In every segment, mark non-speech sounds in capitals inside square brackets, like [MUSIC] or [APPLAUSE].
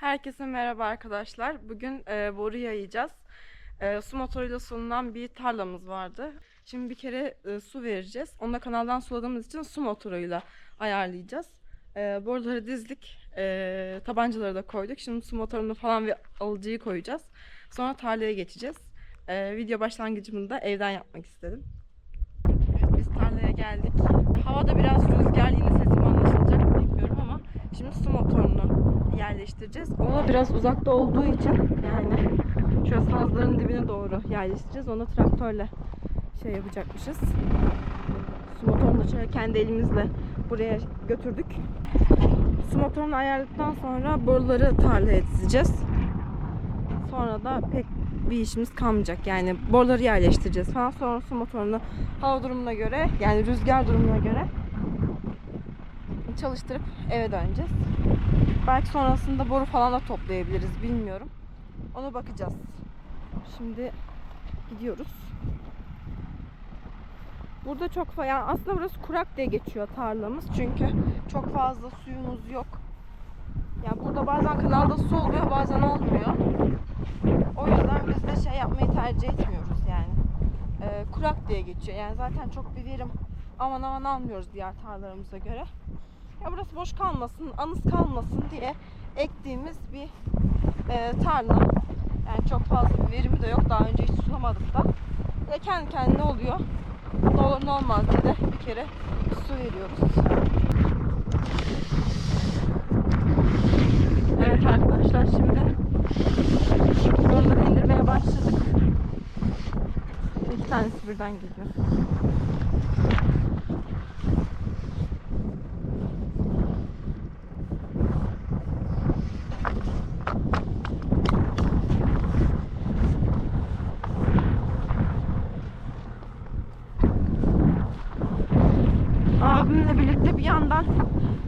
Herkese merhaba arkadaşlar. Bugün e, boru yayacağız. E, su motoruyla sulunan bir tarlamız vardı. Şimdi bir kere e, su vereceğiz. Onu da kanaldan suladığımız için su motoruyla ayarlayacağız. E, boruları dizdik. E, tabancaları da koyduk. Şimdi su motorunu falan ve alıcıyı koyacağız. Sonra tarlaya geçeceğiz. E, video başlangıcımını da evden yapmak istedim. Evet, biz tarlaya geldik. Havada biraz rüzgar yine sesim anlaşılacak mı bilmiyorum ama şimdi su motorunu yerleştireceğiz. Ona biraz uzakta olduğu için yani şöyle sazların dibine doğru yerleştireceğiz. Onu traktörle şey yapacakmışız. Su motorunu da şöyle kendi elimizle buraya götürdük. Su motorunu ayarladıktan sonra boruları tarlaya dizeceğiz. Sonra da pek bir işimiz kalmayacak. Yani boruları yerleştireceğiz falan. Sonra su motorunu hava durumuna göre yani rüzgar durumuna göre çalıştırıp eve döneceğiz. Belki sonrasında boru falan da toplayabiliriz bilmiyorum. Ona bakacağız. Şimdi gidiyoruz. Burada çok fa- yani aslında burası kurak diye geçiyor tarlamız. Çünkü çok fazla suyumuz yok. Yani burada bazen kanalda su oluyor bazen olmuyor. O yüzden biz de şey yapmayı tercih etmiyoruz yani. Ee, kurak diye geçiyor. Yani zaten çok bir verim aman aman almıyoruz diğer tarlalarımıza göre. Ya burası boş kalmasın, anız kalmasın diye ektiğimiz bir e, tarla. Yani çok fazla bir verimi de yok. Daha önce hiç sulamadık da. Ve kendi kendine oluyor. Ne olur ne olmaz diye de bir kere su veriyoruz. Evet arkadaşlar şimdi boruları indirmeye başladık. İki tanesi birden geliyor. Abimle birlikte bir yandan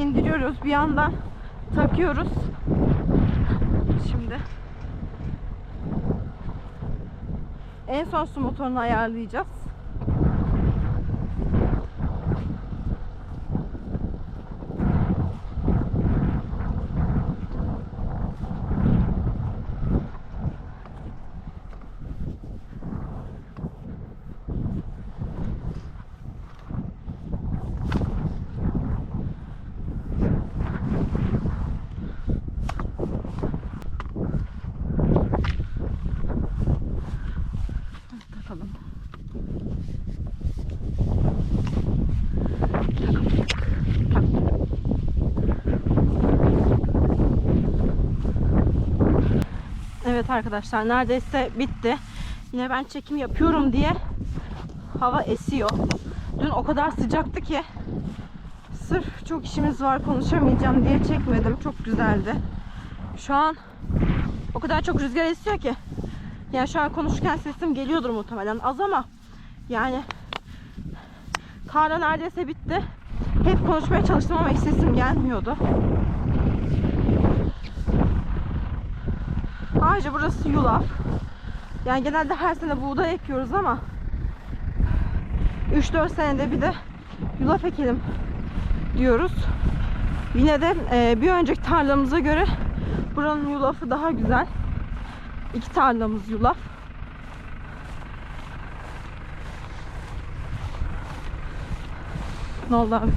indiriyoruz, bir yandan takıyoruz. Şimdi en son su motorunu ayarlayacağız. Arkadaşlar neredeyse bitti. Yine ben çekim yapıyorum diye hava esiyor. Dün o kadar sıcaktı ki sırf çok işimiz var konuşamayacağım diye çekmedim. Çok güzeldi. Şu an o kadar çok rüzgar esiyor ki yani şu an konuşurken sesim geliyordur muhtemelen az ama yani tarla neredeyse bitti. Hep konuşmaya çalıştım ama hiç sesim gelmiyordu. Ayrıca burası yulaf. Yani genelde her sene buğday ekiyoruz ama 3-4 senede bir de yulaf ekelim diyoruz. Yine de e, bir önceki tarlamıza göre buranın yulafı daha güzel. İki tarlamız yulaf. Ne oldu abi?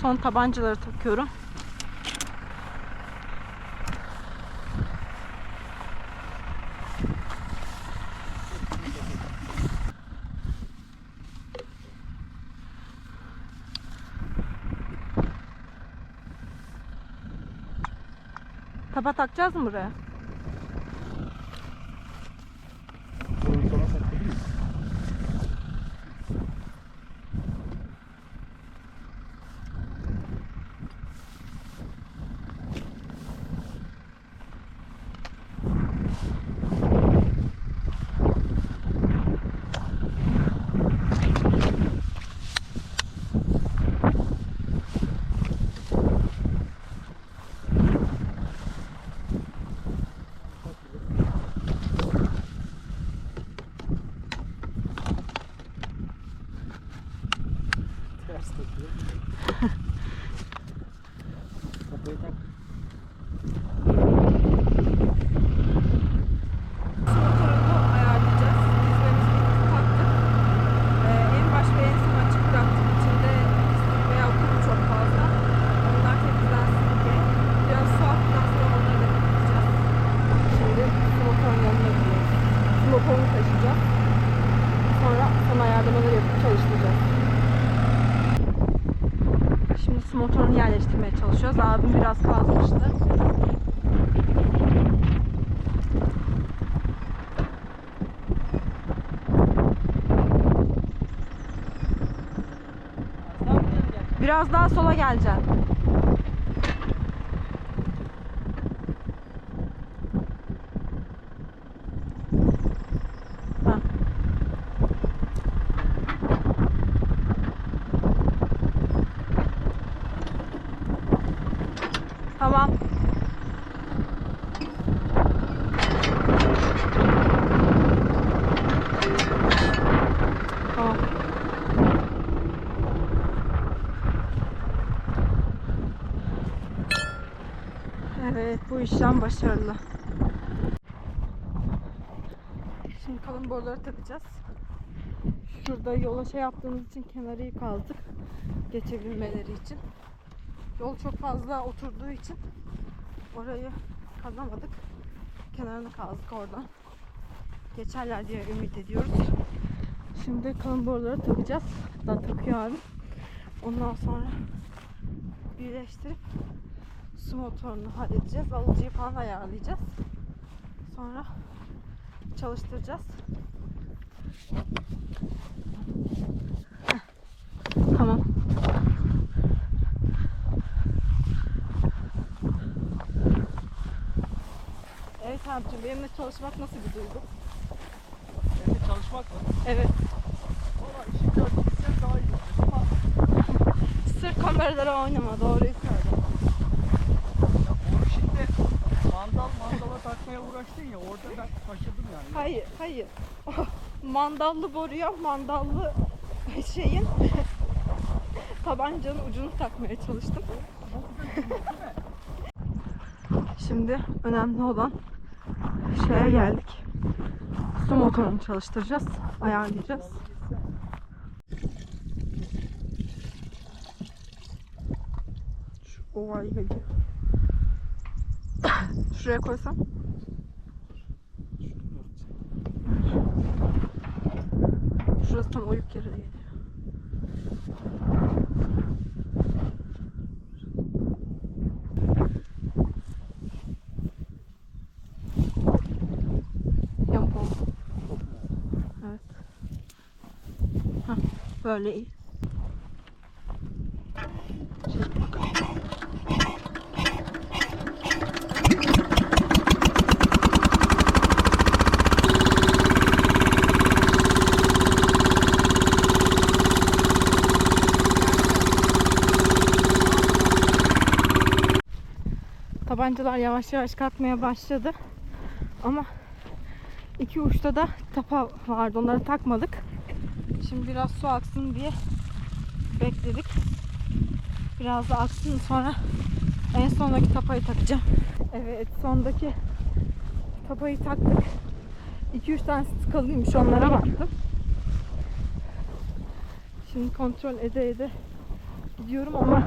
Son tabancaları takıyorum. Tapa takacağız mı buraya? Biraz daha sola geleceksin. Heh. Tamam. Tamam. Evet, bu işlem başarılı. Şimdi kalın boruları takacağız. Şurada yola şey yaptığımız için kenarı kazdık. Geçebilmeleri için. Yol çok fazla oturduğu için orayı kazamadık. Kenarını kazdık oradan. Geçerler diye ümit ediyoruz. Şimdi kalın boruları takacağız. Hatta takıyor abi. Ondan sonra birleştirip su motorunu halledeceğiz. Alıcıyı falan ayarlayacağız. Sonra çalıştıracağız. Heh. Tamam. Evet abicim benimle çalışmak nasıl bir duygu? Evde çalışmak mı? Evet. Valla işin gördüğünüzden daha iyi. Ama Sırf kameralara oynama doğruyu söyle. ya o şimdi mandal mandala takmaya uğraştın ya orada ben şaşırdım yani. Hayır, hayır. [LAUGHS] mandallı boruya mandallı şeyin [LAUGHS] tabancanın ucunu takmaya çalıştım. [LAUGHS] Şimdi önemli olan şeye geldik. Su motorunu çalıştıracağız, ayarlayacağız. Şu ovayı geliyor. Şuraya koysam. Şurası tam oyuk yere geliyor. Yamuk oldu. Evet. Hah, böyle iyi. Tabancalar yavaş yavaş kalkmaya başladı. Ama iki uçta da tapa vardı. Onları takmadık. Şimdi biraz su aksın diye bekledik. Biraz da aksın sonra en sondaki tapayı takacağım. Evet sondaki tapayı taktık. 2-3 tanesi tıkalıymış onlara baktım. Şimdi kontrol ede ede gidiyorum ama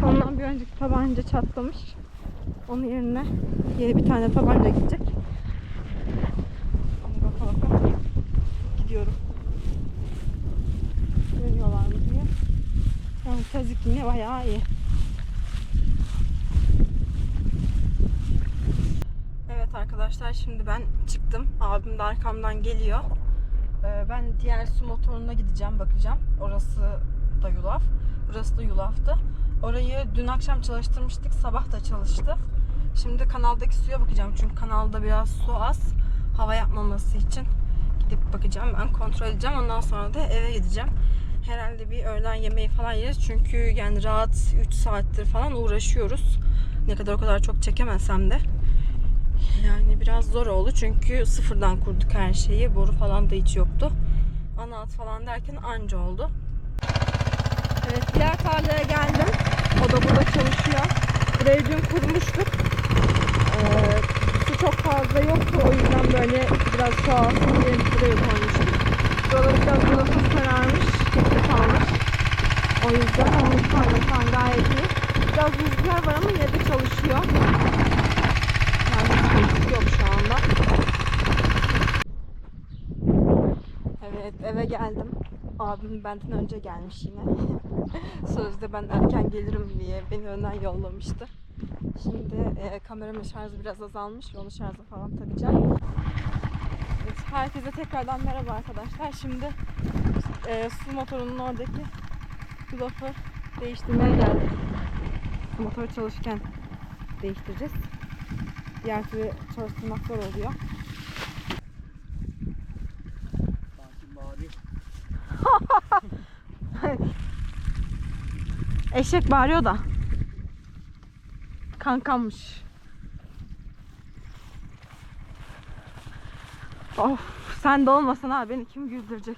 sondan bir önceki tabanca çatlamış. Onun yerine yeni bir tane tabanca gidecek. Ona baka baka gidiyorum. Dönüyorlar mı diye. Yani tezlik yine bayağı iyi. Evet arkadaşlar şimdi ben çıktım. Abim de arkamdan geliyor. Ee, ben diğer su motoruna gideceğim bakacağım. Orası da yulaf. Burası da yulaftı. Orayı dün akşam çalıştırmıştık. Sabah da çalıştı. Şimdi kanaldaki suya bakacağım. Çünkü kanalda biraz su az. Hava yapmaması için gidip bakacağım. Ben kontrol edeceğim. Ondan sonra da eve gideceğim. Herhalde bir öğlen yemeği falan yeriz. Çünkü yani rahat 3 saattir falan uğraşıyoruz. Ne kadar o kadar çok çekemesem de. Yani biraz zor oldu çünkü sıfırdan kurduk her şeyi. Boru falan da hiç yoktu. Ana at falan derken anca oldu. Evet diğer tarlaya geldim. O da burada çalışıyor. Burayı dün kurmuştuk. fazla yoktu. O yüzden böyle biraz çoğalsın diye buraya koymuştum. Buraları biraz yulafı sararmış. Kekte kalmış. O yüzden onun için şu an gayet iyi. Biraz rüzgar var ama yine de çalışıyor. Yani sıkıntı yok şu anda. Evet eve geldim. Abim benden önce gelmiş yine. [LAUGHS] Sözde ben erken gelirim diye beni önden yollamıştı. Şimdi e, kameramın şarjı biraz azalmış ve onu şarja falan takacağım. Evet, herkese tekrardan merhaba arkadaşlar. Şimdi e, su motorunun oradaki yulafı değiştirmeye geldik. Motor çalışırken değiştireceğiz. Diğer türlü çalıştırmak zor oluyor. Sanki bağırıyor. Eşek bağırıyor da. Kankammış. Of sen de olmasan abi beni kim güldürecek?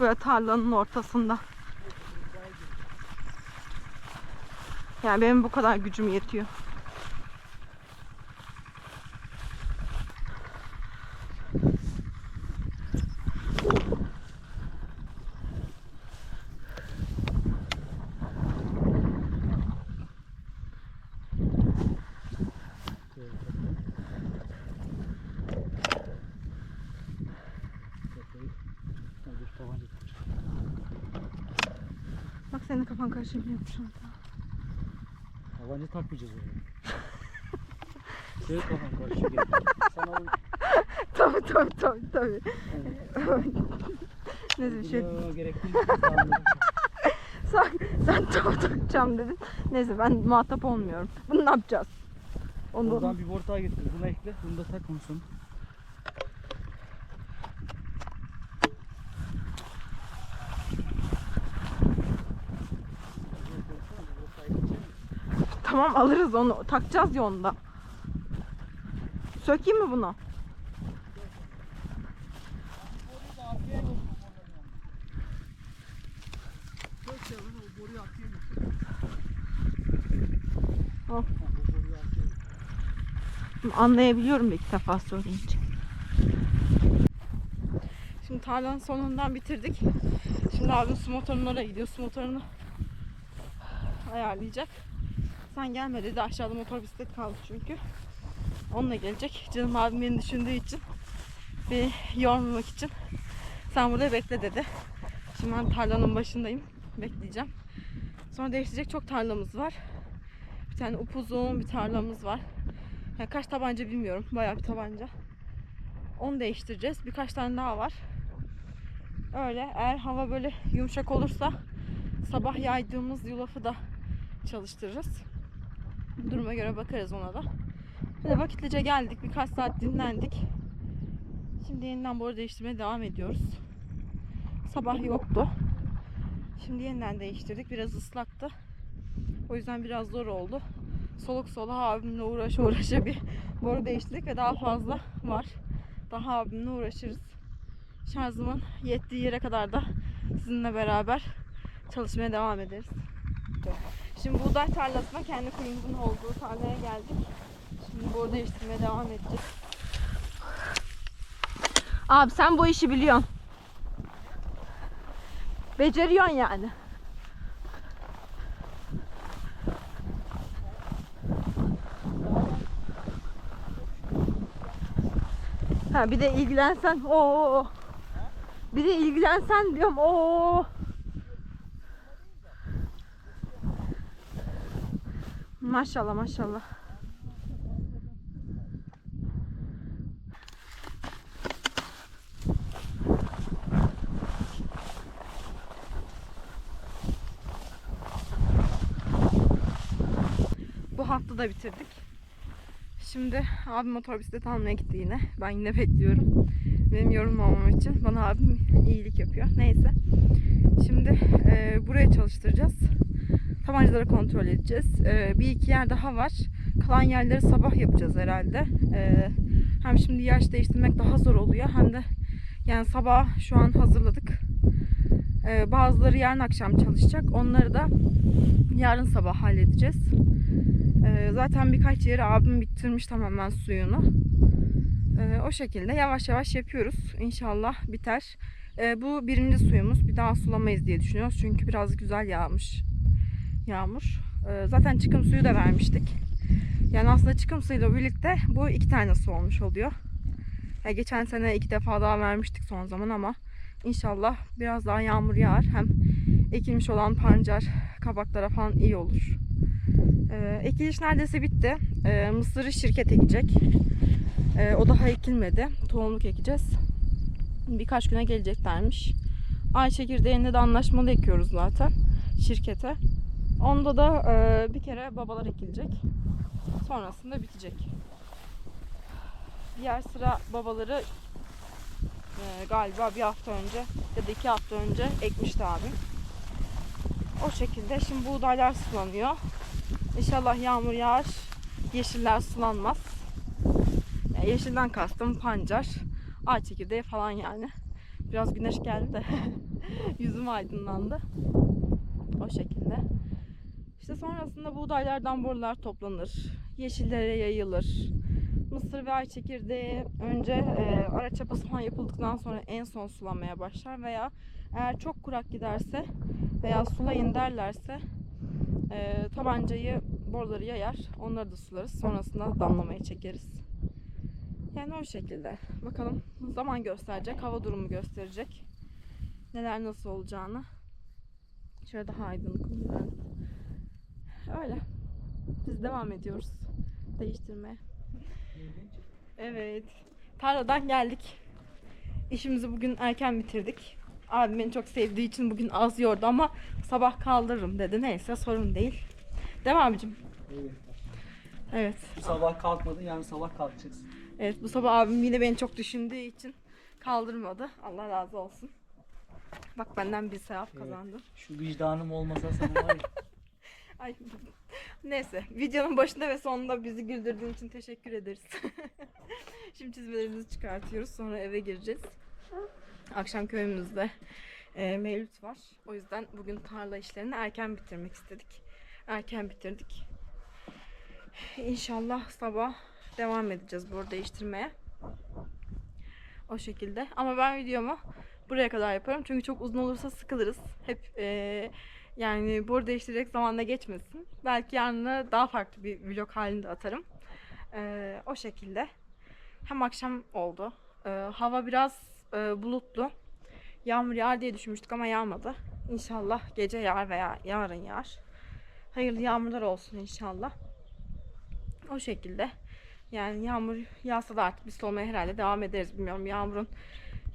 Böyle tarlanın ortasında. Yani benim bu kadar gücüm yetiyor. Bak senin kafan karışabiliyor şu anda. Tabanca takmayacağız oraya. [LAUGHS] Şöyle kafam karışıyor. gel. Sana o Tabii tabii tabii tabii. Neyse bir şey Uygulama gerek değil. [LAUGHS] Sen, sen tam takacağım dedin. Neyse ben muhatap olmuyorum. Bunu ne yapacağız? Onu Buradan bir bortağa getir. Bunu ekle. Bunu da tak onu sonra. Tamam alırız onu. Takacağız ya onu da. Sökeyim mi bunu? Anlayabiliyorum iki defa söyleyince. Şimdi tarlanın sonundan bitirdik. Şimdi abim su motorunun oraya gidiyor. Su motorunu ayarlayacak. Sen gelme dedi. Aşağıda motor bisiklet kaldı çünkü. Onunla gelecek. Canım abim beni düşündüğü için beni yormamak için sen burada bekle dedi. Şimdi ben tarlanın başındayım. Bekleyeceğim. Sonra değiştirecek çok tarlamız var. Bir tane upuzun bir tarlamız var. Yani kaç tabanca bilmiyorum. Bayağı bir tabanca. Onu değiştireceğiz. Birkaç tane daha var. Öyle. Eğer hava böyle yumuşak olursa sabah yaydığımız yulafı da çalıştırırız. Duruma göre bakarız ona da. Böyle vakitlice geldik. Birkaç saat dinlendik. Şimdi yeniden boru değiştirmeye devam ediyoruz. Sabah yoktu. Şimdi yeniden değiştirdik. Biraz ıslaktı. O yüzden biraz zor oldu. Soluk soluğa abimle uğraşa uğraşa bir boru değiştirdik ve daha fazla var. Daha abimle uğraşırız. Şarjımın yettiği yere kadar da sizinle beraber çalışmaya devam ederiz. Şimdi buğday tarlasına kendi kuyumcunun olduğu tarlaya geldik. Şimdi boru değiştirmeye devam edeceğiz. Abi sen bu işi biliyorsun. Beceriyorsun yani. Ha bir de ilgilensen o Bir de ilgilensen diyorum o Maşallah maşallah. Bu hafta da bitirdik. Şimdi abim motor bisiklet almaya gitti yine. Ben yine bekliyorum. Benim yorulmamam için bana abim iyilik yapıyor. Neyse. Şimdi e, buraya çalıştıracağız. Tabancaları kontrol edeceğiz. E, bir iki yer daha var. Kalan yerleri sabah yapacağız herhalde. E, hem şimdi yaş değiştirmek daha zor oluyor hem de yani sabah şu an hazırladık. E, bazıları yarın akşam çalışacak. Onları da yarın sabah halledeceğiz. Ee, zaten birkaç yeri abim bitirmiş tamamen suyunu. Ee, o şekilde yavaş yavaş yapıyoruz. İnşallah biter. Ee, bu birinci suyumuz. Bir daha sulamayız diye düşünüyoruz. Çünkü biraz güzel yağmış yağmur. Ee, zaten çıkım suyu da vermiştik. Yani aslında çıkım suyuyla birlikte bu iki tane su olmuş oluyor. Ya geçen sene iki defa daha vermiştik son zaman ama inşallah biraz daha yağmur yağar. Hem ekilmiş olan pancar kabaklara falan iyi olur. Ee, ekiliş neredeyse bitti. Ee, mısırı şirket ekecek. Ee, o daha ekilmedi. Tohumluk ekeceğiz. Birkaç güne geleceklermiş. Ay çekirdeğinde de anlaşmalı ekiyoruz zaten şirkete. Onda da e, bir kere babalar ekilecek. Sonrasında bitecek. Diğer sıra babaları e, galiba bir hafta önce ya da iki hafta önce ekmişti abim. O şekilde şimdi buğdaylar sulanıyor. İnşallah yağmur yağar. Yeşiller sulanmaz. Yani yeşilden kastım pancar, ay çekirdeği falan yani. Biraz güneş geldi de [LAUGHS] yüzüm aydınlandı. O şekilde. İşte sonrasında buğdaylardan borular toplanır. Yeşillere yayılır. Mısır ve ay çekirdeği önce e, ara çapası falan yapıldıktan sonra en son sulamaya başlar veya eğer çok kurak giderse veya sulayın derlerse e, tabancayı boruları yayar. Onları da sularız. Sonrasında damlamaya çekeriz. Yani o şekilde. Bakalım zaman gösterecek, hava durumu gösterecek. Neler nasıl olacağını. Şöyle daha aydınlık oluyor. Öyle. Biz devam ediyoruz değiştirmeye. Evet. Tarladan geldik. İşimizi bugün erken bitirdik. Abim beni çok sevdiği için bugün az yordu ama sabah kaldırırım dedi. Neyse sorun değil. Devam abicim. Evet. Evet. Bu sabah kalkmadın yarın sabah kalkacaksın. Evet bu sabah abim yine beni çok düşündüğü için kaldırmadı. Allah razı olsun. Bak benden bir sevap Evet. kazandı. Şu vicdanım olmasa sana var ya. Ay neyse videonun başında ve sonunda bizi güldürdüğün için teşekkür ederiz. [LAUGHS] Şimdi çizmelerimizi çıkartıyoruz sonra eve gireceğiz. Akşam köyümüzde e, mevlüt var. O yüzden bugün tarla işlerini erken bitirmek istedik. Erken bitirdik. İnşallah sabah devam edeceğiz burada değiştirmeye. O şekilde. Ama ben videomu buraya kadar yaparım. Çünkü çok uzun olursa sıkılırız. Hep e, yani boru değiştirecek zamanda geçmesin. Belki yarın daha farklı bir vlog halinde atarım. Ee, o şekilde. Hem akşam oldu. Ee, hava biraz e, bulutlu. Yağmur yağar diye düşünmüştük ama yağmadı. İnşallah gece yağar veya yarın yağar. Hayırlı yağmurlar olsun inşallah. O şekilde. Yani yağmur yağsa da artık biz solmaya herhalde devam ederiz. Bilmiyorum yağmurun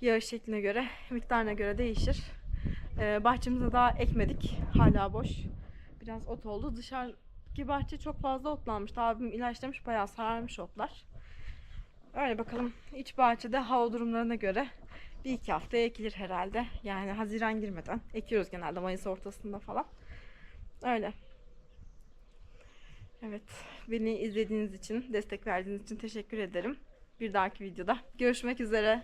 yağış şekline göre, miktarına göre değişir. Ee, bahçemize daha ekmedik. Hala boş. Biraz ot oldu. Dışarıki bahçe çok fazla otlanmış. Abim ilaçlamış. Bayağı sararmış otlar. Öyle bakalım. İç bahçede hava durumlarına göre bir iki haftaya ekilir herhalde. Yani Haziran girmeden. Ekiyoruz genelde Mayıs ortasında falan. Öyle. Evet. Beni izlediğiniz için, destek verdiğiniz için teşekkür ederim. Bir dahaki videoda görüşmek üzere.